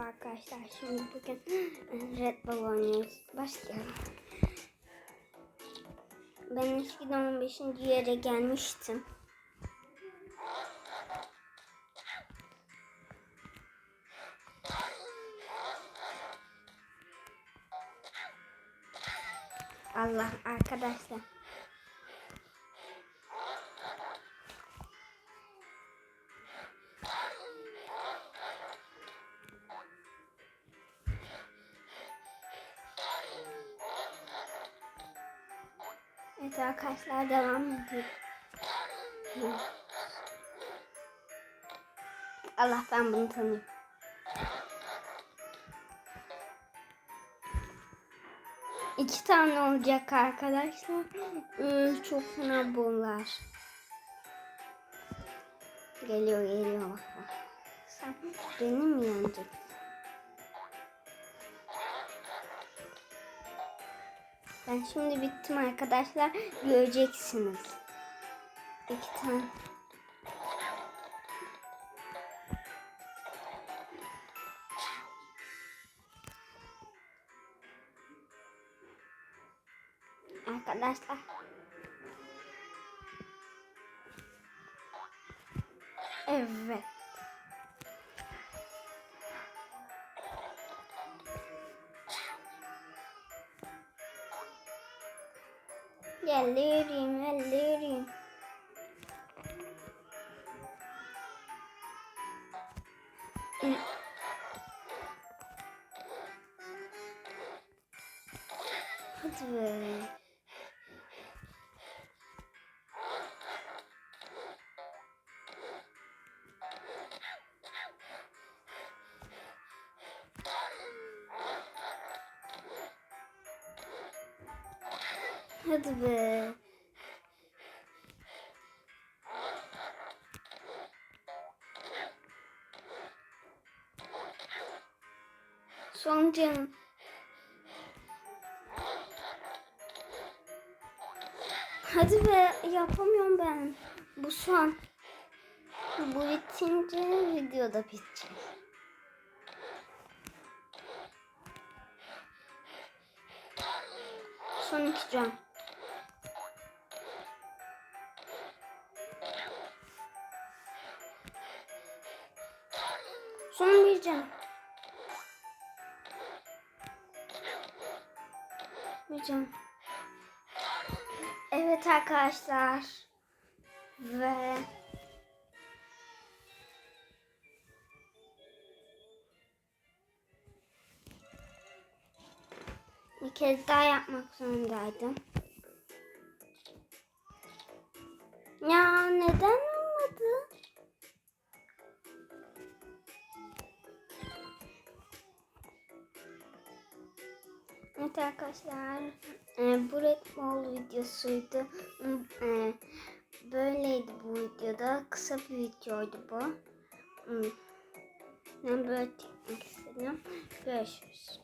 Merhaba arkadaşlar. Şimdi bugün Red Bull oynuyoruz. Başlayalım. Ben eskiden 15. yere gelmiştim. Allah arkadaşlar. Evet arkadaşlar devam ediyor. Allah ben bunu tanıyorum. İki tane olacak arkadaşlar. Ee, çok fena bunlar. Geliyor geliyor. Sen beni mi yeneceksin? Ben şimdi bittim arkadaşlar. Göreceksiniz. İki tane. Arkadaşlar. Evet. Geliyorum, geliyorum. Hı. Hadi be. Hadi be. Son. Hadi be yapamıyorum ben. Bu son. Bu bitince video da bitecek. Son iki can. Son bir can. Bir can. Evet arkadaşlar. Ve bir kez daha yapmak zorundaydım. Ya Evet arkadaşlar, e, bu Red Bull videosuydu. E, böyleydi bu videoda. Kısa bir videoydu bu. Hmm. Ben böyle çekmek istedim. Görüşürüz.